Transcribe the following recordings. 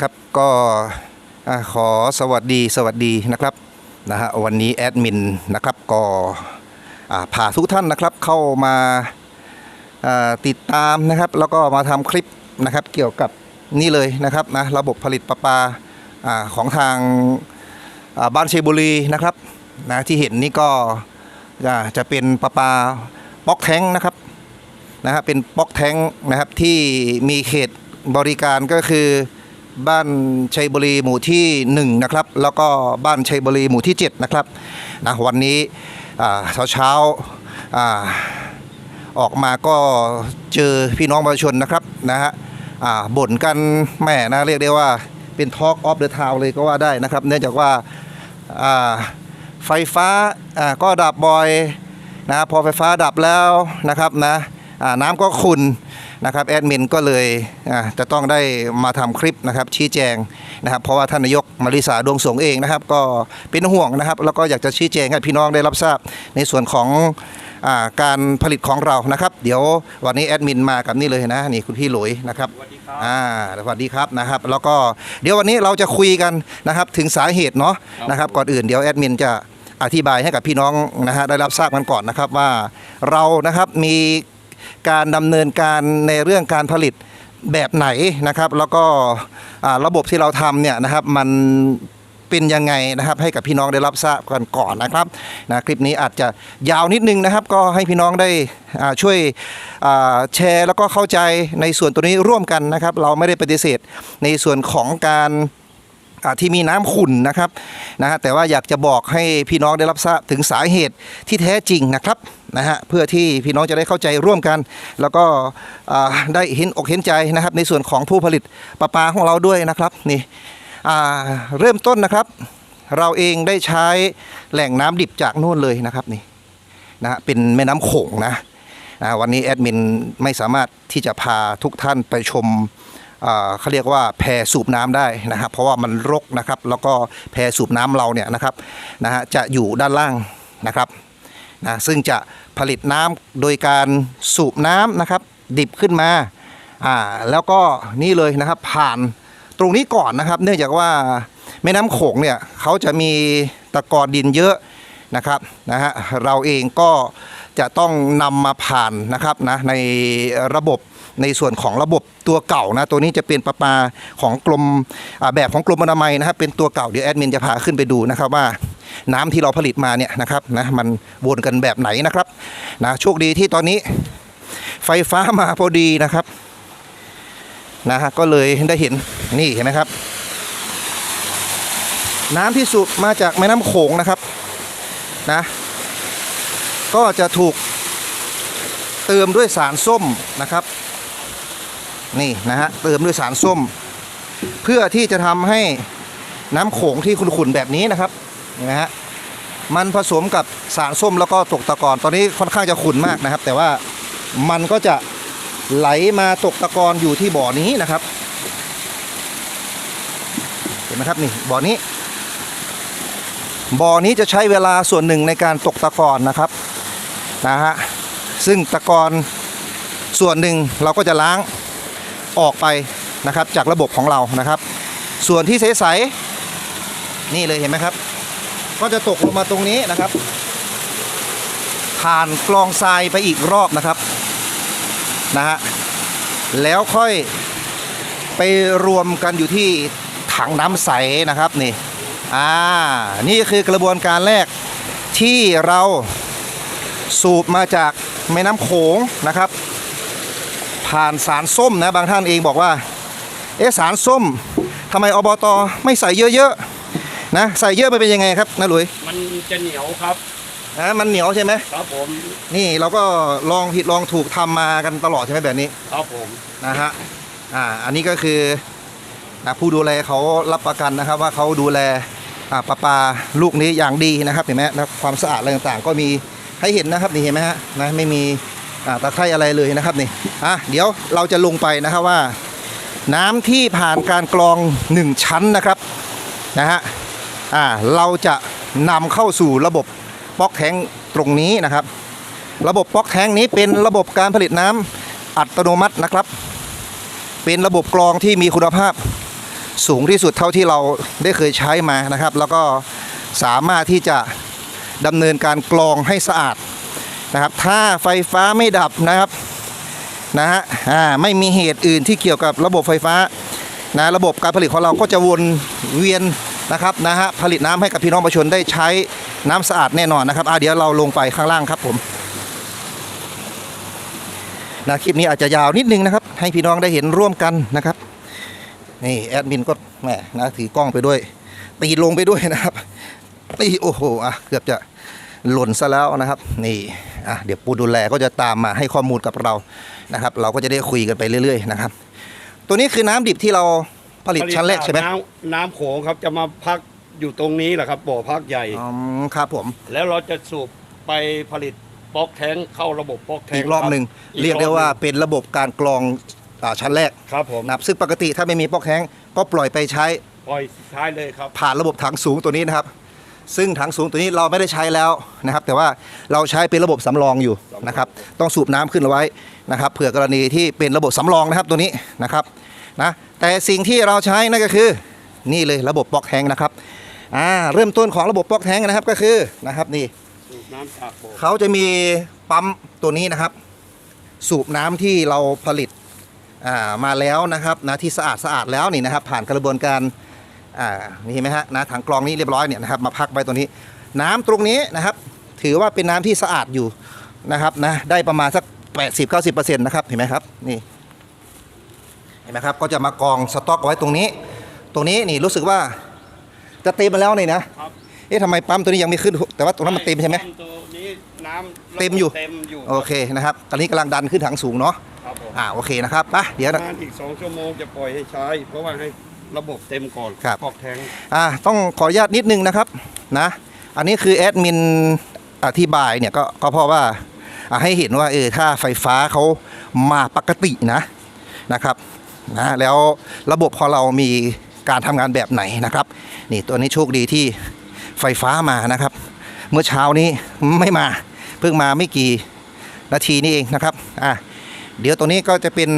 ครับก็ขอสวัสดีสวัสดีนะครับนะฮะวันนี้แอดมินนะครับก็อ่าพาทุกท่านนะครับเข้ามาติดตามนะครับ แล้วก็มาทำคลิปนะครับเกี่ยวกับนี่เลยนะครับนะระบบผลิตประปาอาของทางาบ้านเชยบุรีนะครับนะที่เห็นนี่ก็จะเป็นประปาป๊อกแท้งนะครับนะครับเป็นป๊อกแท้งนะครับที่มีเขตบริการก็คือ บ้านชัยบุรีหมู่ที่ 1 นะครับ แล้วก็บ้านชัยบุรีหมู่ที่ 7 นะครับนะวันนี้เช้าเช้าออกมาก็เจอพี่น้องประชาชนนะครับนะฮะบ่นกันแหม่นะเรียกได้ว่าเป็น Talk of the Town เลยก็ว่าได้นะครับ เนื่องจากว่าไฟฟ้าก็ดับบ่อยนะพอไฟฟ้าดับแล้วนะครับนะน้ำก็ขุ่น นะครับแอดมินก็เลยอ่าจะต้องได้มาทำคลิปนะครับชี้แจงนะครับเพราะว่าท่านนายกมาริสาดวงสงฆ์เองนะครับ ก็เป็นห่วงนะครับ แล้วก็อยากจะชี้แจงให้พี่น้องได้รับทราบในส่วนของอาการผลิตของเรานะครับ เดี๋ยววันนี้แอดมินมากับนี่เลยนะนี่คุณพี่หลุยนะครับสวัสดีครับอ่าสวัสดีครับนะครับ แล้วก็เดี๋ยววันนี้เราจะคุยกันนะครับถึงสาเหตุเนาะนะครับ ก่อนอื่นเดี๋ยวแอดมินจะอธิบายให้กับพี่น้องนะฮะได้รับทราบกันก่อนนะครับว่าเรานะครับมี การดำเนินการในเรื่องการผลิตแบบไหนนะครับ แล้วก็ระบบที่เราทำเนี่ยนะครับมันเป็นยังไงนะครับให้กับพี่น้องได้รับทราบกันก่อนนะครับนะคลิปนี้อาจจะยาวนิดนึงนะครับ ก็ให้พี่น้องได้ช่วยแชร์แล้วก็เข้าใจในส่วนตัวนี้ร่วมกันนะครับ เราไม่ได้ปฏิเสธในส่วนของการ ที่มีน้ำขุ่นนะครับนะฮะแต่ว่าอยากจะบอกให้พี่น้องได้รับทราบถึงสาเหตุที่แท้จริงนะครับนะฮะเพื่อที่พี่น้องจะได้เข้าใจร่วมกัน แล้วก็ได้เห็นอกเห็นใจนะครับ ในส่วนของผู้ผลิตประปาของเราด้วยนะครับนี่เริ่มต้นนะครับเราเองได้ใช้แหล่งน้ำดิบจากนู่นเลยนะครับนี่นะฮะเป็นแม่น้ำโขงนะนะวันนี้แอดมินไม่สามารถที่จะพาทุกท่านไปชม เขาเรียกว่าแพรสูบน้ำได้นะครับ เพราะว่ามันรกนะครับ แล้วก็แพรสูบน้ำเราเนี่ยนะครับนะฮะจะอยู่ด้านล่างนะครับนะซึ่งจะผลิตน้ำโดยการสูบน้ำนะครับ ดิบขึ้นมาอ่าแล้วก็นี่เลยนะครับผ่านตรงนี้ก่อนนะครับ เนื่องจากว่าแม่น้ำโขงเนี่ยเขาจะมีตะกอนดินเยอะนะครับนะฮะเราเองก็จะต้องนำมาผ่านนะครับนะในระบบ ในส่วนของระบบตัวเก่านะตัวนี้จะเป็นประปาของกรมแบบของกรมอนามัยนะครับเป็นตัวเก่าเดี๋ยวแอดมินจะพาขึ้นไปดูนะครับว่าน้ำที่เราผลิตมาเนี่ยนะครับนะมันวนกันแบบไหนนะครับนะโชคดีที่ตอนนี้ไฟฟ้ามาพอดีนะครับนะฮะก็เลยได้เห็นนี่เห็นไหมครับ น้ำที่สูบมาจากแม่น้ำโขงนะครับนะก็จะถูกเติมด้วยสารส้มนะครับ นี่นะฮะเติมด้วยสารส้ม เพื่อที่จะทำให้น้ำโขงที่ขุ่นๆแบบนี้นะครับนไหมฮะมันผสมกับสารส้มแล้วก็ตกตะกอนตอนนี้ค่อนข้างจะขุ่นมากนะครับ แต่ว่ามันก็จะไหลมาตกตะกอนอยู่ที่บ่อนี้นะครับ เห็นไหมครับนี่บ่อนี้ บ่อนี้จะใช้เวลาส่วนหนึ่งในการตกตะกอนนะครับนะฮะซึ่งตะกอนส่วนหนึ่งเราก็จะล้าง ออกไปนะครับจากระบบของเรานะครับ ส่วนที่ใสๆนี่เลยเห็นไหมครับ ก็จะตกลงมาตรงนี้นะครับ ผ่านกรองทรายไปอีกรอบนะครับนะฮะแล้วค่อยไปรวมกันอยู่ที่ถังน้ำใสนะครับนี่อ่านี่คือกระบวนการแรกที่เราสูบมาจากแม่น้ำโขงนะครับ ผ่านสารส้มนะบางท่านเองบอกว่าเอ๊ะสารส้มทำไมอบตไม่ใส่เยอะๆนะใส่เยอะไปเป็นยังไงครับนะหลุยมันจะเหนียวครับนะมันเหนียวใช่ไหมครับผมนี่เราก็ลองผิดลองถูกทำมากันตลอดใช่ไหมแบบนี้ครับผมนะฮะอ่าอันนี้ก็คือนะผู้ดูแลเขารับประกันนะครับ ว่าเขาดูแลอ่าปลาปลาลูกนี้อย่างดีนะครับเห็นไหมนะความสะอาดอะไรต่างๆ ก็มีให้เห็นนะครับนี่เห็นไหมฮะนะไม่มีอ่า ตะไคร่อะไรเลยนะครับนี่อะเดี๋ยวเราจะลงไปนะครับว่า น้ำที่ผ่านการกรองหนึ่งชั้นนะครับนะฮะอ่าเราจะนำเข้าสู่ระบบป๊อกแทงตรงนี้นะครับ ระบบป๊อกแทงนี้เป็นระบบการผลิตน้ำอัตโนมัตินะครับ เป็นระบบกรองที่มีคุณภาพสูงที่สุดเท่าที่เราได้เคยใช้มานะครับ แล้วก็สามารถที่จะดำเนินการกรองให้สะอาด นะครับ ถ้าไฟฟ้าไม่ดับนะครับนะฮะอ่าไม่มีเหตุอื่นที่เกี่ยวกับระบบไฟฟ้านะระบบการผลิตของเราก็จะวนเวียนนะครับนะฮะผลิตน้ำให้กับพี่น้องประชาชนได้ใช้น้ำสะอาดแน่นอนนะครับอ่าเดี๋ยวเราลงไปข้างล่างครับผมนะคลิปนี้อาจจะยาวนิดนึงนะครับ ให้พี่น้องได้เห็นร่วมกันนะครับนี่แอดมินก็แหมนะถือกล้องไปด้วย ตีลงไปด้วยนะครับตีโอ้โหอะเกือบจะหล่นซะแล้วนะครับ นี่ อะเดี๋ยวปูดูแลก็จะตามมาให้ข้อมูลกับเรานะครับ เราก็จะได้คุยกันไปเรื่อย ๆ นะครับ ตัวนี้คือน้ำดิบที่เราผลิตชั้นแรกใช่ไหมน้ำน้ำโขงครับจะมาพักอยู่ตรงนี้แหละครับบ่อพักใหญ่อ๋อครับผม แล้วเราจะสูบไปผลิตป๊อกแท้งเข้าระบบป๊อกแท้งอีกรอบหนึ่งคบเรียกได้ว่าอีเป็นระบบการกรองอ่าชั้นแรกรอบหนึ่งครับผมนะครับซึ่งปกติถ้าไม่มีปอกแห้งก็ปล่อยไปใช้ปล่อยท้ายเลยครับ ผ่านระบบถังสูงตัวนี้นะครับ ซึ่งถังสูงตัวนี้เราไม่ได้ใช้แล้วนะครับ แต่ว่าเราใช้เป็นระบบสำรองอยู่นะครับ ต้องสูบน้ำขึ้นเอาไว้นะครับเผื่อกรณีที่เป็นระบบสำรองนะครับตัวนี้นะครับนะแต่สิ่งที่เราใช้นั่นก็คือ นี่เลยระบบปอกแทงนะครับอ่าเริ่มต้นของระบบปอกแทงนะครับก็คือนะครับนี่สูบน้ำจากบ่อเขาจะมีปั๊มตัวนี้นะครับ สูบน้ำที่เราผลิตอ่ามาแล้วนะครับนะที่สะอาดสะอาดแล้วนี่นะครับ ผ่านกระบวนการ อ่านี่เห็นไหมฮะนะถังกรองนี้เรียบร้อยเนี่ยนะครับมาพักไว้ตัวนี้ น้ำตรงนี้นะครับ ถือว่าเป็นน้ำที่สะอาดอยู่นะครับนะได้ประมาณสัก 80-90%นะครับเห็นไหมครับนี่เห็นไหมครับก็จะมากองสต็อกไว้ตรงนี้ ตรงนี้นี่รู้สึกว่าจะเต็มมาแล้วนี่นะครับเอ๊ะทำไมปั๊มตัวนี้ยังไม่ขึ้น แต่ว่าตรงนั้นมันเต็มใช่ไหมตัวนี้น้ำเต็มอยู่เต็มอยู่โอเคนะครับ ตอนนี้กำลังดันขึ้นถังสูงเนาะครับผมอ่าโอเคนะครับไปเดี๋ยวปนะระมาณอีกสองชั่วโมงจะปล่อยให้ใช้ เพราะว่าให้ ระบบเต็มก่อนครับป๊อกแท้งอ่าต้องขออนุญาตนิดนึงนะครับนะอันนี้คือแอดมินอธิบายเนี่ยก็ก็เพราะว่าอ่าให้เห็นว่าเออถ้าไฟฟ้าเขามาปกตินะนะครับนะแล้วระบบของเรามีการทำงานแบบไหนนะครับ นี่ตัวนี้โชคดีที่ไฟฟ้ามานะครับ เมื่อเช้านี้ไม่มา เพิ่งมาไม่กี่นาทีนี่เองนะครับอะเดี๋ยวตรงนี้ก็จะเป็น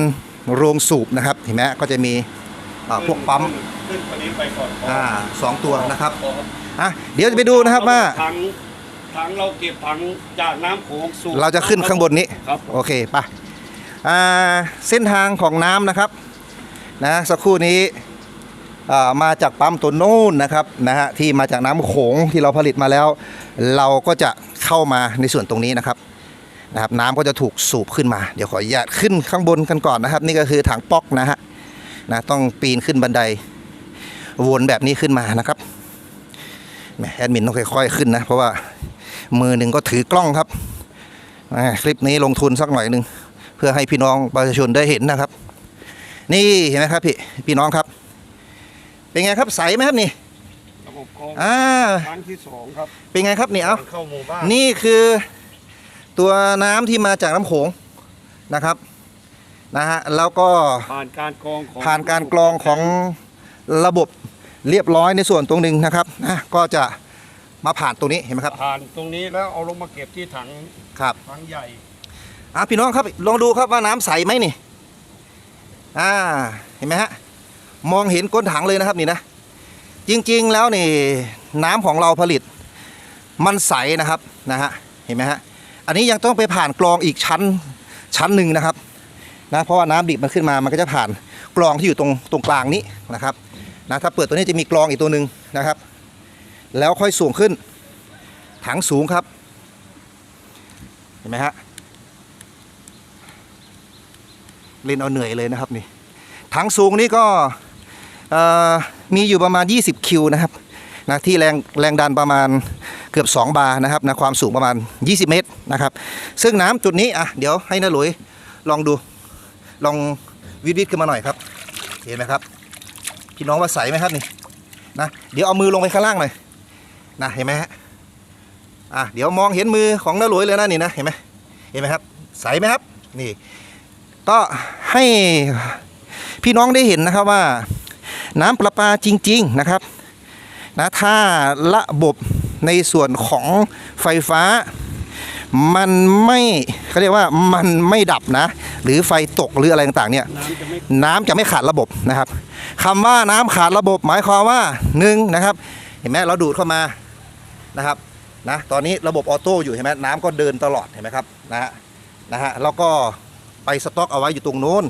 โรงสูบนะครับเห็นไหมก็จะมีอ่า พวกปั๊มขึ้นตัวนี้ไปก่อนอ่าสองตัวนะครับอะเดี๋ยวจะไปดูนะครับว่าถังถังเราเก็บถังจากน้ำโขงสูบเราจะขึ้นข้างบนนี้ครับโอเคไปอ่าเส้นทางของน้ำนะครับนะสักครู่นี้อ่ามาจากปั๊มตัวนู้นนะครับนะฮะที่มาจากน้ำโขงที่เราผลิตมาแล้ว เราก็จะเข้ามาในส่วนตรงนี้นะครับนะครับ น้ำก็จะถูกสูบขึ้นมา เดี๋ยวขออนุญาตขึ้นข้างบนกันก่อนนะครับ นี่ก็คือถังป๊อกนะฮะ นะต้องปีนขึ้นบันไดวนแบบนี้ขึ้นมานะครับแหมแอดมินต้องค่อยๆขึ้นนะ เพราะว่ามือหนึ่งก็ถือกล้องครับอ่าคลิปนี้ลงทุนสักหน่อยหนึ่งเพื่อให้พี่น้องประชาชนได้เห็นนะครับ นี่เห็นไหมครับพี่พี่น้องครับ เป็นไงครับใสไหมครับนี่ระบบคลองอ่าครั้งที่สองครับเป็นไงครับนี่เอ้าเข้าหมู่บ้านนี่คือตัวน้ำที่มาจากน้ำโขงนะครับ นะฮะแล้วก็ผ่านการกรองของผ่านการกรองของระบบเรียบร้อยในส่วนตรงหนึ่งนะครับนะก็จะมาผ่านตรงนี้เห็นไหมครับผ่านตรงนี้แล้วเอาลงมาเก็บที่ถังครับถังใหญ่อะพี่น้องครับลองดูครับว่าน้ำใสไหมนี่อ่าเห็นไหมฮะมองเห็นก้นถังเลยนะครับนี่นะจริงๆแล้วนี่น้ำของเราผลิต มันใสนะครับนะฮะเห็นไหมฮะอันนี้ยังต้องไปผ่านกรองอีกชั้นชั้นหนึ่งนะครับ นะเพราะว่าน้ำดิบมันขึ้นมามันก็จะผ่านกรองที่อยู่ตรงตรงกลางนี้นะครับนะถ้าเปิดตัวนี้จะมีกรองอีกตัวหนึ่งนะครับ แล้วค่อยสูงขึ้น ถังสูงครับ เห็นไหมฮะเล่นเอาเหนื่อยเลยนะครับนี่ถังสูงนี่ก็มีอยู่ประมาณ 20 คิวนะครับนะที่แรงแรงดันประมาณเกือบ 2 บาร์นะครับนะความสูงประมาณ 20 เมตรนะครับ ซึ่งน้ำจุดนี้อะเดี๋ยวให้น้าหลุยลองดู ลองวิดวิดขึ้นมาหน่อยครับ เห็นไหมครับ พี่น้องว่าใสไหมครับนี่นะเดี๋ยวเอามือลงไปข้างล่างหน่อยนะเห็นไหมฮะอะเดี๋ยวมองเห็นมือของน้าหลุยเลยนะนี่นะเห็นไหมเห็นไหมครับ ใสไหมครับนี่ ก็ให้พี่น้องได้เห็นนะครับว่า น้ำประปาจริง ๆนะครับนะถ้าระบบในส่วนของไฟฟ้า มันไม่เขาเรียกว่ามันไม่ดับนะ หรือไฟตกหรืออะไรต่างๆเนี่ยน้ำจะไม่น้ำจะไม่ขาดระบบนะครับคำว่าน้ำขาดระบบหมายความว่าหนึ่งนะครับ เห็นไหมเราดูดเข้ามานะครับนะตอนนี้ระบบออโต้อยู่เห็นไหมน้ำก็เดินตลอดเห็นไหมครับนะฮะนะฮะแล้วก็ไปสต็อกเอาไว้อยู่ตรงโน้น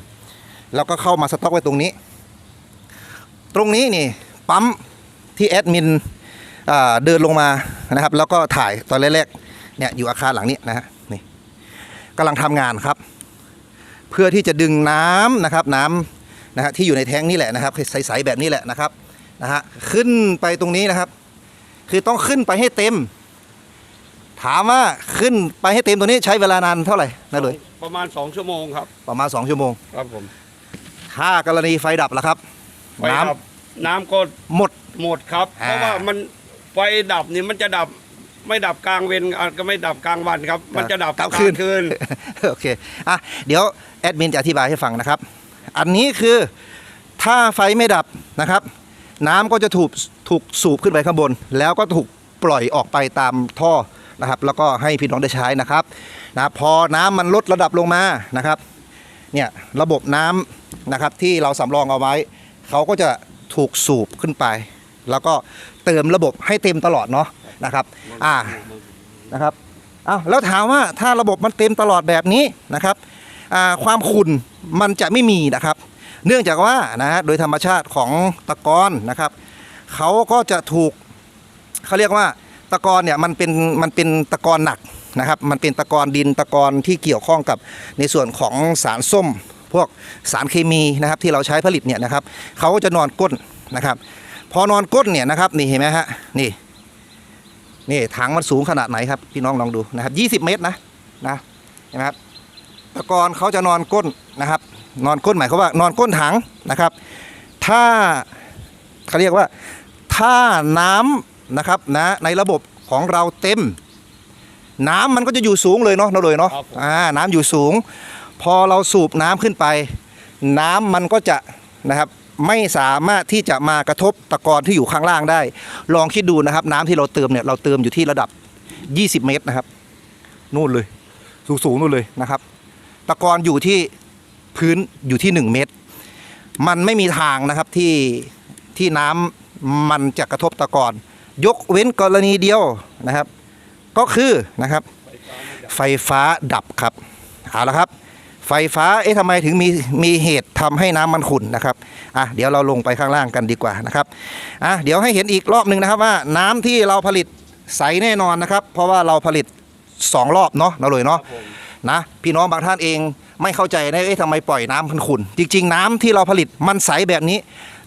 แล้วก็เข้ามาสต็อกไว้ตรงนี้ ตรงนี้นี่ปั๊มที่แอดมินเดินลงมานะครับ แล้วก็ถ่ายตอนแรกๆ เนี่ยอยู่อาคารหลังนี้นะฮะนี่กำลังทำงานครับ เพื่อที่จะดึงน้ำนะครับน้ำนะฮะที่อยู่ในแท้งนี่แหละนะครับใสๆแบบนี้แหละนะครับนะฮะขึ้นไปตรงนี้นะครับ คือต้องขึ้นไปให้เต็ม ถามว่าขึ้นไปให้เต็มตัวนี้ใช้เวลานานเท่าไหร่นะเลยประมาณ2ชั่วโมงครับ ประมาณ2ชั่วโมงครับผมถ้ากรณีไฟดับล่ะครับไฟน้ดับน้ำก็ำหมดหมดครับอ่าเพราะว่ามันไฟดับนี่มันจะดับ ไม่ดับกลางเวรอะก็ไม่ดับกลางวันครับ มันจะดับกลางคืนคืนโอเคอะเดี๋ยวแอดมินจะอธิบายให้ฟังนะครับ อันนี้คือถ้าไฟไม่ดับนะครับ น้ำก็จะถูกถูกสูบขึ้นไปข้างบน แล้วก็ถูกปล่อยออกไปตามท่อนะครับ แล้วก็ให้พี่น้องได้ใช้นะครับนะพอน้ำมันลดระดับลงมานะครับเนี่ยระบบน้ำนะครับที่เราสำรองเอาไว้เขาก็จะถูกสูบขึ้นไป แล้วก็เติมระบบให้เต็มตลอดเนาะ นะครับอ่านะครับอ้าวแล้วถามว่าถ้าระบบมันเต็มตลอดแบบนี้นะครับอ่าความขุ่นมันจะไม่มีนะครับ เนื่องจากว่านะฮะโดยธรรมชาติของตะกอนนะครับเขาก็จะถูกเขาเรียกว่าตะกอนเนี่ยมันเป็นมันเป็นตะกอนหนักนะครับ มันเป็นตะกอนดินตะกอนที่เกี่ยวข้องกับในส่วนของสารส้ม พวกสารเคมีนะครับที่เราใช้ผลิตเนี่ยนะครับเขาก็จะนอนก้นนะครับ พอนอนก้นเนี่ยนะครับนี่เห็นไหมฮะนี่ นี่ถังมันสูงขนาดไหนครับพี่น้องลองดูนะครับ20 เมตรนะนะเห็นไหมครับตะกอนเขาจะนอนก้นนะครับ นอนก้นหมายความว่านอนก้นถังนะครับ ถ้าเขาเรียกว่าถ้าน้ำนะครับนะในระบบของเราเต็ม น้ำมันก็จะอยู่สูงเลยเนาะเราเลยเนาะครับผมอ่าน้ำอยู่สูง พอเราสูบน้ำขึ้นไป น้ำมันก็จะนะครับ ไม่สามารถที่จะมากระทบตะกอนที่อยู่ข้างล่างได้ ลองคิดดูนะครับ น้ำที่เราเติมเนี่ยเราเติมอยู่ที่ระดับ 20 เมตรนะครับ นู่นเลยสูงสูงๆนู่นเลยนะครับ ตะกอนอยู่ที่พื้นอยู่ที่ 1 เมตร มันไม่มีทางนะครับที่ที่น้ำมันจะกระทบตะกอน ยกเว้นกรณีเดียวนะครับ ก็คือนะครับ ไฟฟ้าดับครับเอาละครับ ไฟฟ้า เอ๊ะทำไมถึงมีมีเหตุทำให้น้ำมันขุ่นนะครับ อะ เดี๋ยวเราลงไปข้างล่างกันดีกว่านะครับ อะ เดี๋ยวให้เห็นอีกรอบหนึ่งนะครับว่าน้ำที่เราผลิตใสแน่นอนนะครับ เพราะว่าเราผลิต 2 รอบเนาะเราเลยเนาะ นะ พี่น้องบางท่านเองไม่เข้าใจนะ เอ๊ะทำไมปล่อยน้ำมันขุ่น จริง ๆ น้ำที่เราผลิตมันใสแบบนี้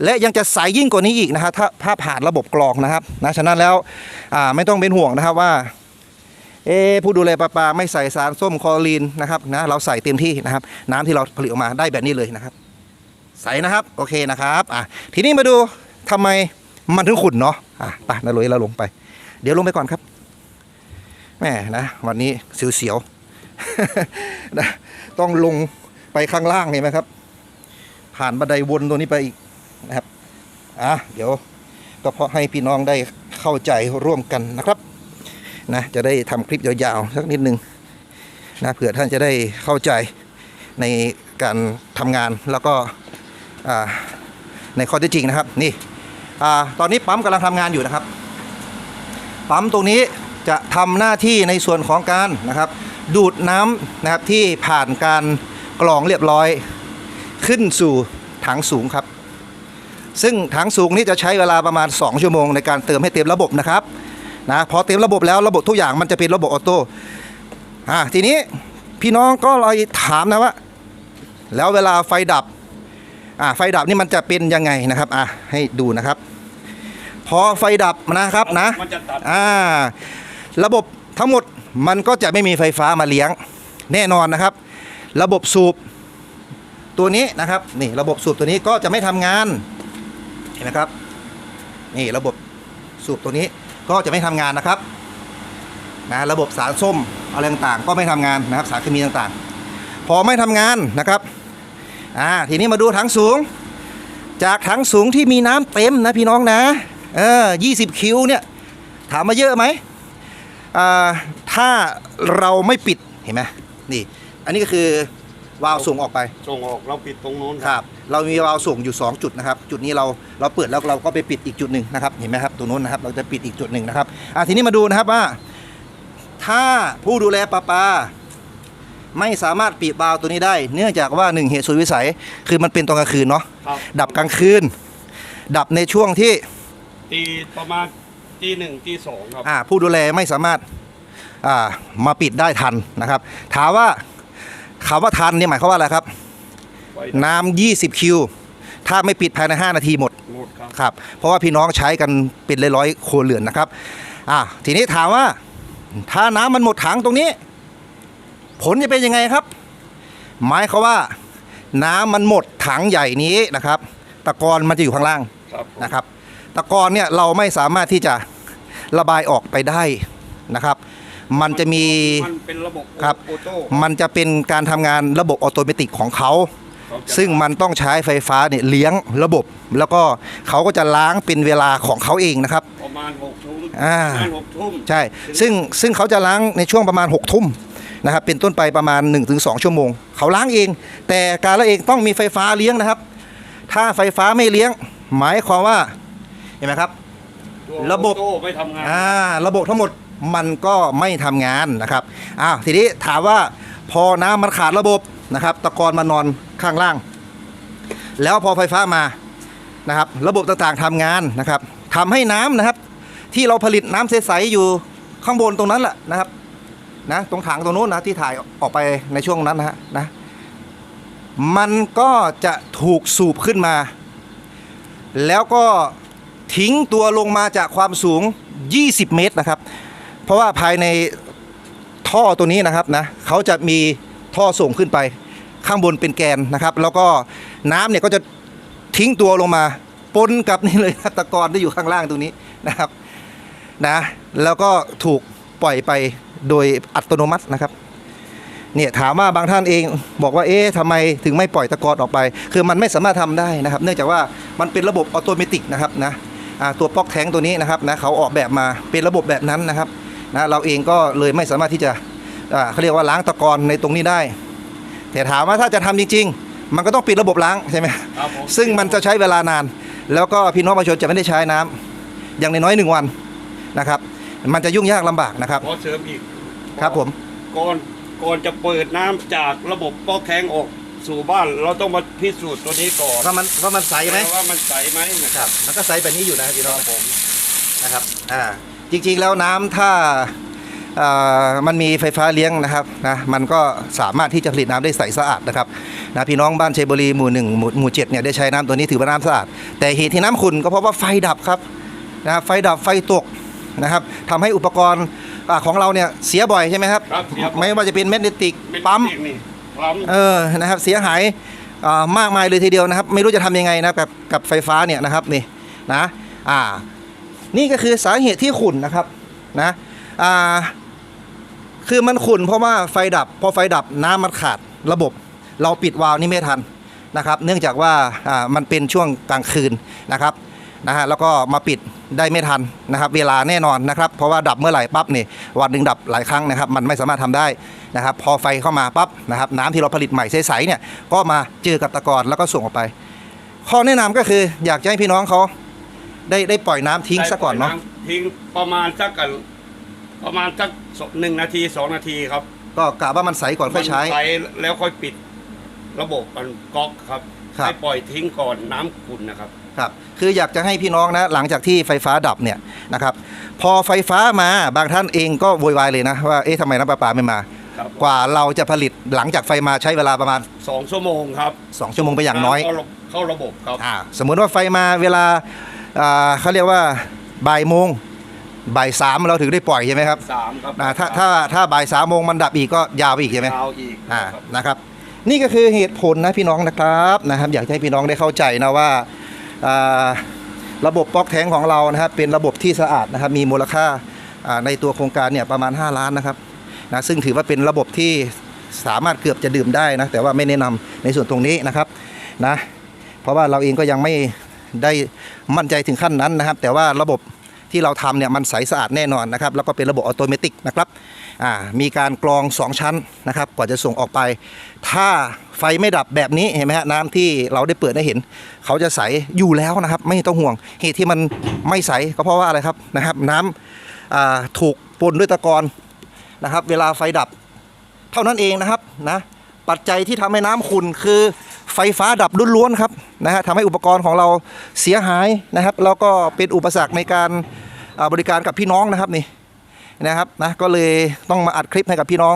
และยังจะใสยิ่งกว่านี้อีกนะครับถ้าถ้าผ่านระบบกรองนะครับ นะ ฉะนั้นแล้ว อ่า ไม่ต้องเป็นห่วงนะครับว่า เอผู้ดูแลปลาปลาไม่ใส่สารส้มคลอรีนนะครับนะเราใส่เต็มที่นะครับ น้ำที่เราผลิตออกมาได้แบบนี้เลยนะครับ ใส่นะครับโอเคนะครับอะทีนี้มาดูทำไมมันถึงขุ่นเนาะอะไปนาลุยเราลงไป เดี๋ยวลงไปก่อนครับแม่นะวันนี้เสียวๆนะต้องลงไปข้างล่างเห็นไหมครับ ผ่านบันไดวนตัวนี้ไปอีกนะครับอะเดี๋ยวก็เพาะให้พี่น้องได้เข้าใจร่วมกันนะครับ นะจะได้ทำคลิปยาวๆสักนิดนึงนะเผื่อท่านจะได้เข้าใจในการทำงานแล้วก็ในข้อท็จจริงนะครับนี่อตอนนี้ปั๊มกำลังทำงานอยู่นะครับ ปั๊มตรงนี้จะทำหน้าที่ในส่วนของการนะครับ ดูดน้ำนะครับที่ผ่านการกรองเรียบร้อย ขึ้นสู่ถังสูงครับ ซึ่งถังสูงนี้จะใช้เวลาประมาณ 2 ชั่วโมงในการเติมให้เต็มระบบนะครับ นะพอเต็มระบบแล้วระบบทุกอย่างมันจะเป็นระบบออโต้อ่าทีนี้พี่น้องก็เลยถามนะว่า แล้วเวลาไฟดับอ่าไฟดับนี่มันจะเป็นยังไงนะครับอ่าให้ดูนะครับ พอไฟดับนะครับนะมันจะตัดอ่าระบบทั้งหมดมันก็จะไม่มีไฟฟ้ามาเลี้ยงแน่นอนนะครับ ระบบสูบตัวนี้นะครับนี่ระบบสูบตัวนี้ก็จะไม่ทำงานเห็นไหมครับนี่ระบบสูบตัวนี้ ก็จะไม่ทำงานนะครับนะระบบสารส้มอะไรต่างๆ ก็ไม่ทำงานนะครับ สารเคมีต่างๆ พอไม่ทำงานนะครับอ่าทีนี้มาดูถังสูง จากถังสูงที่มีน้ำเต็มนะพี่น้องนะเออ20คิวเนี่ยถามมาเยอะไหมอ่าถ้าถ้าเราไม่ปิดเห็นไหมนี่ อันนี้ก็คือวาล์วส่งออกไป ส่งออกเราปิดตรงนู้นครับ เรามีวาล์วส่งอยู่ 2 จุดนะครับ จุดนี้เราเราเปิดแล้วเราก็ไปปิดอีกจุดหนึ่งนะครับ เห็นไหมครับตรงนู้นนะครับ เราจะปิดอีกจุดหนึ่งนะครับอะทีนี้มาดูนะครับว่า ถ้าผู้ดูแลประปาไม่สามารถปิดวาล์วตัวนี้ได้ เนื่องจากว่าหนึ่งเหตุสุดวิสัย คือมันเป็นตอนกลางคืนเนาะครับ ดับกลางคืน ดับในช่วงที่ตีประมาณตีหนึ่งตีสองครับ อ่าผู้ดูแลไม่สามารถอ่ามาปิดได้ทันนะครับ ถามว่าคำว่าทันเนี่ยหมายความว่าอะไรครับไฟ น้ำ20 คิว ถ้าไม่ปิดภายใน 5 นาทีหมดหมดครับ ครับ เพราะว่าพี่น้องใช้กันเป็นร้อยๆครัวเรือนนะครับ อ่าทีนี้ถามว่า ถ้าน้ำมันหมดถังตรงนี้ ผลจะเป็นยังไงครับ หมายเขามว่า น้ำมันหมดถังใหญ่นี้นะครับ ตะกอนมันจะอยู่ข้างล่าง ครับผมนะครับตะกอนเนี่ยเราไม่สามารถที่จะระบายออกไปได้นะครับ มันจะมี มันเป็นระบบครับโอโต้มันจะเป็นการทำงานระบบออโตเมติกของเขาเขาจะ ซึ่งมันต้องใช้ไฟฟ้าเนี่ยเลี้ยงระบบ แล้วก็เขาก็จะล้างเป็นเวลาของเขาเองนะครับ ประมาณหกทุ่มอ่า ประมาณหกทุ่มใช่ ซึ่งซึ่งเขาจะล้างในช่วงประมาณ6กทุ่มนะครับเป็นต้นไปประมาณ 1-2 ชั่วโมง เขาล้างเอง แต่การละเองต้องมีไฟฟ้าเลี้ยงนะครับ ถ้าไฟฟ้าไม่เลี้ยง หมายความว่าเห็นไหมครับตัวระบบโอโต้ไม่ทำงาน อ่าระบบทั้งหมดมันก็ไม่ทำงานนะครับอ้าวทีนี้ถามว่าพอน้ำมันขาดระบบ นะครับ ตะกอนมานอนข้างล่าง แล้วพอไฟฟ้ามานะครับ ระบบต่างๆทำงานนะครับทำให้น้ำนะครับ ที่เราผลิตน้ำใสๆอยู่ข้างบนตรงนั้นแหละนะครับนะตรงถังตรงนู้นนะที่ถ่ายออกไปในช่วงนั้นนะฮะนะมันก็จะถูกสูบขึ้นมา แล้วก็ทิ้งตัวลงมาจากความสูง 20 เมตรนะครับ เพราะว่าภายในท่อตัวนี้นะครับนะเขาจะมี ท่อส่งขึ้นไป ข้างบนเป็นแกนนะครับ แล้วก็น้ำเนี่ยก็จะทิ้งตัวลงมาปนกับนี่เลยตะกอนที่อยู่ข้างล่างตรงนี้นะครับนะแล้วก็ถูกปล่อยไปโดยอัตโนมัตินะครับเนี่ยถามว่าบางท่านเองบอกว่าเอ๊ะทำไมถึงไม่ปล่อยตะกอนออกไป คือมันไม่สามารถทำได้นะครับ เนื่องจากว่ามันเป็นระบบออโตเมติกนะครับนะตัวป๊อกแทงตัวนี้นะครับนะเขาออกแบบมาเป็นระบบแบบนั้นนะครับนะเราเองก็เลยไม่สามารถที่จะ เขาเรียกว่าล้างตะกอนในตรงนี้ได้ แต่ถามว่าถ้าจะทำจริง ๆ มันก็ต้องปิดระบบล้างใช่ไหมครับผมซึ่งมันจะใช้เวลานาน แล้วก็พี่น้องประชาชนจะไม่ได้ใช้น้ำอย่างน้อยๆหนึ่งวันนะครับ มันจะยุ่งยากลำบากนะครับขอเสริมอีกครับผมก่อนก่อนจะเปิดน้ำจากระบบป๊อกแทงออกสู่บ้านเราต้องมาพิสูจน์ตัวนี้ก่อนว่ามันว่ามันใสไหมว่ามันใสไหมนะคครัรับบมันก็ใสแบบนี้อยู่นะครับพี่คน้อรังบผมนะครับอ่าจริงๆแล้วน้ำถ้าอ่า มันมีไฟฟ้าเลี้ยงนะครับนะมันก็สามารถที่จะผลิตน้ำได้ใสสะอาดนะครับนะพี่น้องบ้านชัยบุรีหมู่หนึ่งหมู่หมู่เจ็ดเนี่ยได้ใช้น้ำตัวนี้ถือว่าน้ำสะอาด แต่เหตุที่น้ำขุ่นก็เพราะว่าไฟดับครับนะไฟดับไฟตกนะครับทำให้อุปกรณ์อ่าของเราเนี่ยเสียบ่อยใช่ไหมครับครับเสียบ่อยไม่ว่าจะเป็นแมกเนติกเป็นปั๊มเทคนิคปั๊มเออนะครับเสียหายอ่ามากมายเลยทีเดียวนะครับ ไม่รู้จะทำยังไงนะกับกับไฟฟ้าเนี่ยนะครับนี่นะอ่านี่ก็คือสาเหตุที่ขุ่นนะครับนะ อ่าคือมันขุ่นเพราะว่าไฟดับ พอไฟดับน้ำมันขาดระบบ เราปิดวาล์วนี่ไม่ทันนะครับ เนื่องจากว่าอ่ามันเป็นช่วงกลางคืนนะครับนะฮะแล้วก็มาปิดได้ไม่ทันนะครับ เวลาแน่นอนนะครับ เพราะว่าดับเมื่อไหร่ปั๊บนี่วันหนึ่งดับหลายครั้งนะครับ มันไม่สามารถทำได้นะครับ พอไฟเข้ามาปั๊บนะครับน้ำที่เราผลิตใหม่ใสๆเนี่ยก็มาเจอกับตะกอนแล้วก็ส่งออกไป ข้อแนะนำก็คืออยากจะให้พี่น้องเขาได้ได้ปล่อยน้ำทิ้งซะก่อนเนาะทิ้งประมาณสักกัน ประมาณสักหนึ่งนาทีสองนาทีครับก็กะว่ามันใสก่อนค่อยใช้ มันใช้แล้วค่อยปิดระบบมันก๊อกครับครับ ให้ปล่อยทิ้งก่อนน้ำขุ่นนะครับ ครับคืออยากจะให้พี่น้องนะหลังจากที่ไฟฟ้าดับเนี่ยนะครับพอไฟฟ้ามาบางท่านเองก็โวยวายเลยนะว่าเอ๊ะทำไมน้ำประปาไม่มา ครับ กว่าเราจะผลิตหลังจากไฟมาใช้เวลาประมาณ สองชั่วโมงครับ2 ชั่วโมงไปอย่างน้อยเข้าระเข้าระบบครับ อ่าสมมุติว่าไฟมาเวลาอ่าเขาเรียกว่าบ่ายโมง บ่ายสามเราถึงได้ปล่อยใช่ไหมครับสามครับอ่าถ้าถ้าถ้าบ่ายสามโมงมันดับอีกก็ยาวไปอีกใช่ไหมยาวอีกอ่าครับ นะครับ นี่ก็คือเหตุผลนะพี่น้องนะครับนะครับ อยากให้พี่น้องได้เข้าใจนะว่าอ่าระบบป๊อกแทงของเรานะครับเป็นระบบที่สะอาดนะครับมีมูลค่าอ่าในตัวโครงการเนี่ยประมาณ 5 ล้านนะครับนะซึ่งถือว่าเป็นระบบที่สามารถเกือบจะดื่มได้นะแต่ว่าไม่แนะนำในส่วนตรงนี้นะครับนะเพราะว่าเราเองก็ยังไม่ได้มั่นใจถึงขั้นนั้นนะครับ แต่ว่าระบบ ที่เราทำเนี่ยมันใสสะอาดแน่นอนนะครับแล้วก็เป็นระบบออโตเมติกนะครับมีการกรองสองชั้นนะครับกว่าจะส่งออกไป ถ้าไฟไม่ดับแบบนี้เห็นไหมฮะน้ำที่เราได้เปิดให้เห็น เขาจะใสอยู่แล้วนะครับ ไม่ต้องห่วงเหตุที่มันไม่ใสก็เพราะว่าอะไรครับนะครับ น้ำอ่าถูกปนด้วยตะกอนนะครับ เวลาไฟดับ เท่านั้นเองนะครับนะปัจจัยที่ทำให้น้ำขุ่นคือ ไฟฟ้าดับล้วนๆครับนะฮะทำให้อุปกรณ์ของเราเสียหายนะครับ แล้วก็เป็นอุปสรรคในการบริการกับพี่น้องนะครับนี่นะครับนะก็เลยต้องมาอัดคลิปให้กับพี่น้อง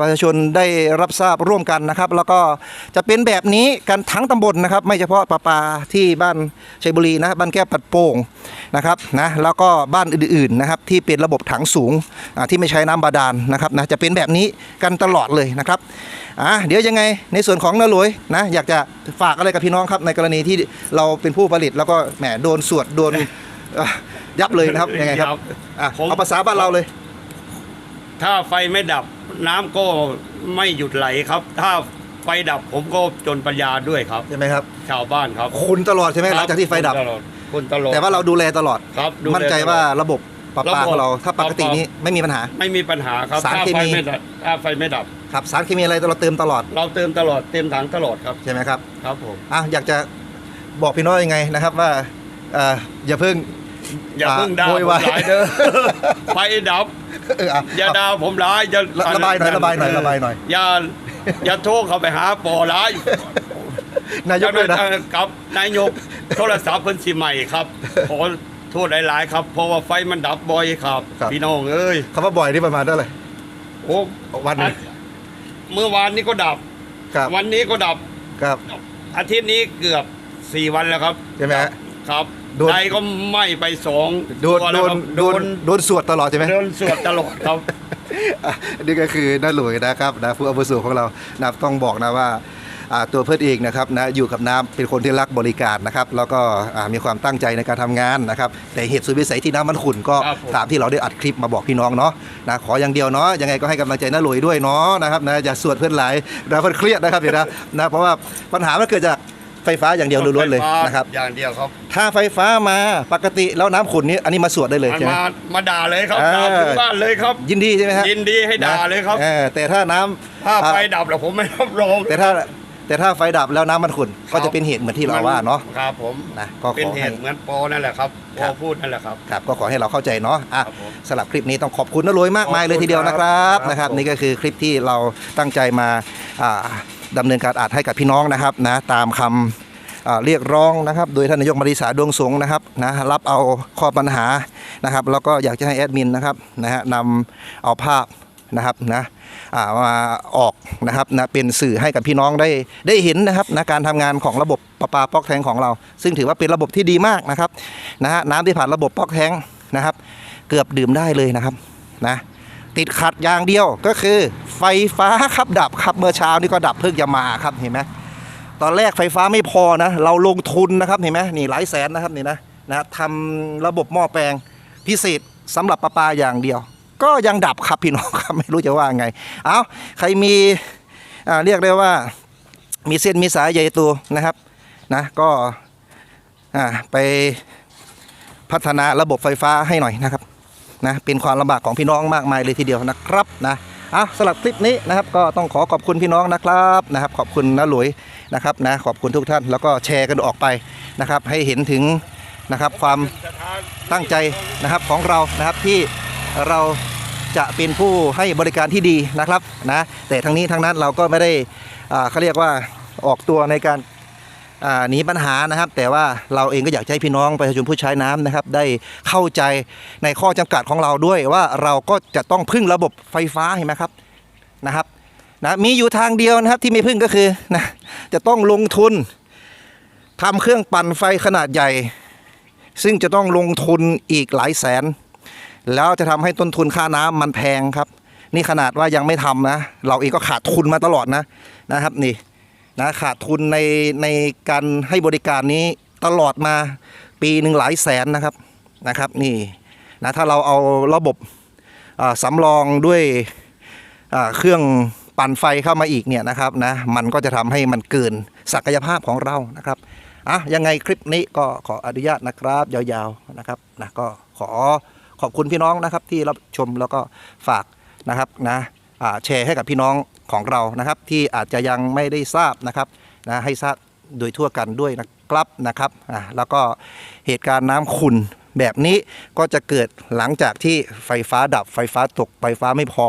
ประชาชนได้รับทราบร่วมกันนะครับ แล้วก็จะเป็นแบบนี้กันทั้งตำบลนะครับ ไม่เฉพาะปลาปาที่บ้านชัยบุรีนะบ้านแก้วปัดโป่งนะครับนะแล้วก็บ้านอื่นๆนะครับที่เป็นระบบถังสูงอ่าที่ไม่ใช้น้ำบาดาลนะครับนะจะเป็นแบบนี้กันตลอดเลยนะครับอะเดี๋ยวยังไงในส่วนของนาหลวยนะอยากจะฝากอะไรกับพี่น้องครับในกรณีที่เราเป็นผู้ผลิตแล้วก็แหมโดนสวดโดนเอ่อยับเลยนะครับยังไงครับอะผมเอาภาษาบ้านเราเลย ถ้าไฟไม่ดับน้ำก็ไม่หยุดไหลครับ ถ้าไฟดับผมก็จนปัญญาด้วยครับ ใช่ไหมครับ ชาวบ้านครับคุณตลอดใช่ไหมหลังจากที่ไฟดับคุณตลอดคุณตลอดแต่ว่าเราดูแลตลอด ครับดูแลมั่นใจว่าระบบประปาระบบของเราถ้าปกตินี้ไม่มีปัญหา ไม่มีปัญหาครับสารถ้าเคไฟมี ไม่ดับถ้าไฟไม่ดับ ครับสารเคมีอะไรเราเติมตลอดเราเติมตลอดเต็มถังตลอดครับ ใช่ไหมครับ ครับผม อะอยากจะบอกพี่น้อยยังไงนะครับว่าเอ่ออย่าเพิ่ง อย่าเพิ่งด่าโวผมยวายร้ายเด้อไฟดับ เอออะอย่าด่าผมร้ายอย่าระระบายหน่อยระบายหน่อยระบายหน่อย อย่าอย่าโทรเข้าไปหาปอร้ายนายกด้วยนะ เอ่อกับนายกโทรศัพท์เพิ่นสิใหม่ครับขอโทษหลายๆครับ เพราะว่าไฟมันดับบ่อยครับ ครับ พี่น้องเอ้ยคำว่าบ่อยนี่ประมาณเท่าไหร่ โอ้วันหนึ่ง เมื่อวานนี้ก็ดับ ครับวันนี้ก็ดับ ครับอาทิตย์นี้เกือบสี่วันแล้วครับ ใช่ไหมฮะ ครับ โดน ใจก็ไหม้ไปสองโดนตัวโดแล้วนครับโดนโดนสวดตลอดใช่ไหม โดนสวดตลอดครับ อะนี่ก็คือน้าหลุยนะครับนะผู้อาวุโสของเรานะต้องบอกนะว่าอ่าตัวเพื่อนเองนะครับนะอยู่กับน้ำเป็นคนที่รักบริการนะครับแล้วก็อ่ามีความตั้งใจในการทำงานนะครับแต่เหตุสุดวิสัยที่น้ำมันขุ่นก็ครับผม ตามที่เราได้อัดคลิปมาบอกพี่น้องเนาะนะขออย่างเดียวเนาะยังไงก็ให้กำลังใจน้าหลุยด้วยเนาะนะครับนะอย่าสวดเพื่อนหลายนะเพื่อนเครียดนะครับเดี๋ยวนะนะเพราะว่าปัญหามันเกิดจาก ไฟฟ้าอย่างเดียวล้วนๆเลยไฟฟ้านะครับ อย่างเดียวครับ ถ้าไฟฟ้ามาปกติแล้วน้ำขุ่นนี้อันนี้มาสวดได้เลยมันใช่ไหมมามาด่าเลยครับเออด่าถึงบ้านเลยครับ ยินดีใช่ไหมฮะยินดีให้ด่าเลยครับออแต่ถ้าน้ำถ้าอ่าไฟดับแล้วผมไม่รับรอง แต่ถ้าแต่ถ้าไฟดับแล้วน้ำมันขุ่นก็จะเป็นเหตุเหมือนที่เราว่าเนาะครับผมนะก็ขอเป็นเหให้ตุเหมือนปอนั่นแหละครับคปรัอบพูดนั่นแหละครับครับ ก็ขอให้เราเข้าใจเนาะอะครับผมสำหรับคลิปนี้ต้องขอบคุณนะรวยมากมายเลยขอบคุณทีเดียวนะครับครับนะครับผมนี่ก็คือคลิปที่เราตั้งใจมาอ่า ดำเนินการอัดให้กับพี่น้องนะครับนะตามคำอ่าเรียกร้องนะครับ โดยท่านนายกมาริสาดวงสงนะครับนะรับเอาข้อปัญหานะครับ แล้วก็อยากจะให้แอดมินนะครับนะฮะนำเอาภาพนะครับนะมาออกนะครับนะเป็นสื่อให้กับพี่น้องได้ได้เห็นนะครับนะการทำงานของระบบประปาปอกแทงของเรา ซึ่งถือว่าเป็นระบบที่ดีมากนะครับนะฮะน้ำที่ผ่านระบบปอกแทงนะครับ เกือบดื่มได้เลยนะครับนะ ติดขัดอย่างเดียวก็คือไฟฟ้าครับดับครับเมื่อเช้านี่ก็ดับเพิ่งจะมาครับเห็นไหมตอนแรกไฟฟ้าไม่พอนะเราลงทุนนะครับเห็นไหมนี่หลายแสนนะครับนี่นะนะทำระบบหม้อแปลงพิเศษสำหรับประปาอย่างเดียว ก็ยังดับครับพี่น้องครับไม่รู้จะว่าไง เอาใครมีอ่าเรียกได้ว่ามีเส้นมีสายใหญ่ตัวนะครับนะก็อ่าไปพัฒนาระบบไฟฟ้าให้หน่อยนะครับ นะเป็นความลำบากของพี่น้องมากมายเลยทีเดียวนะครับนะอะสำหรับคลิปนี้นะครับก็ต้องขอขอบคุณพี่น้องนะครับนะครับขอบคุณน้าหลวยนะครับนะขอบคุณทุกท่านแล้วก็แชร์กันออกไปนะครับให้เห็นถึงนะครับความตั้งใจนะครับของเรานะครับที่เราจะเป็นผู้ให้บริการที่ดีนะครับนะแต่ทั้งนี้ทั้งนั้นเราก็ไม่ได้อ่าเขาเรียกว่าออกตัวในการ หนีปัญหานะครับ แต่ว่าเราเองก็อยากให้พี่น้องประชาชนผู้ใช้น้ำนะครับ ได้เข้าใจในข้อจำกัดของเราด้วยว่าเราก็จะต้องพึ่งระบบไฟฟ้าเห็นไหมครับนะครับนะมีอยู่ทางเดียวนะครับที่ไม่พึ่งก็คือนะจะต้องลงทุนทำเครื่องปั่นไฟขนาดใหญ่ ซึ่งจะต้องลงทุนอีกหลายแสน แล้วจะทำให้ต้นทุนค่าน้ำมันแพงครับ นี่ขนาดว่ายังไม่ทำนะ เราเองก็ขาดทุนมาตลอดนะนะครับนี่ นะขาดทุนในในการให้บริการนี้ตลอดมาปีหนึ่งหลายแสนนะครับนะครับนี่นะถ้าเราเอาระบบอ่าสำรองด้วยเครื่องปั่นไฟเข้ามาอีกเนี่ยนะครับนะมันก็จะทำให้มันเกินศักยภาพของเรานะครับอะยังไงคลิปนี้ก็ขออนุญาตนะครับ ยาวๆนะครับนะก็ขอขอบคุณพี่น้องนะครับที่รับชมแล้วก็ฝากนะครับนะ แชร์ให้กับพี่น้องของเรานะครับ ที่อาจจะยังไม่ได้ทราบนะครับนะให้ทราบโดยทั่วกันด้วยนะครับนะครับแล้วก็เหตุการณ์น้ำขุ่นแบบนี้ก็จะเกิดหลังจากที่ไฟฟ้าดับไฟฟ้าตกไฟฟ้าไม่พอ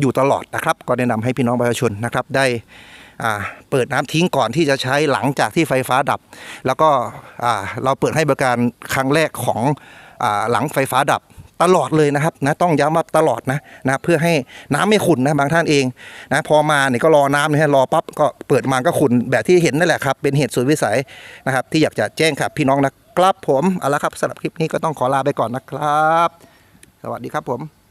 อยู่ตลอดนะครับ ก็แนะนำให้พี่น้องประชาชนนะครับได้เปิดน้ำทิ้งก่อนที่จะใช้หลังจากที่ไฟฟ้าดับ แล้วก็เราเปิดให้บริการครั้งแรกของอหลังไฟฟ้าดับ ตลอดเลยนะครับนะต้องย้ำว่าตลอดนะนะเพื่อให้น้ำไม่ขุ่นนะบางท่านเองนะพอมาเนี่ยก็รอน้ำนะฮะรอปั๊บก็เปิดมาก็ขุ่นแบบที่เห็นนั่นแหละครับ เป็นเหตุสุดวิสัยนะครับ ที่อยากจะแจ้งครับพี่น้องนะครับผมเอาละครับสำหรับคลิปนี้ก็ต้องขอลาไปก่อนนะครับ สวัสดีครับผม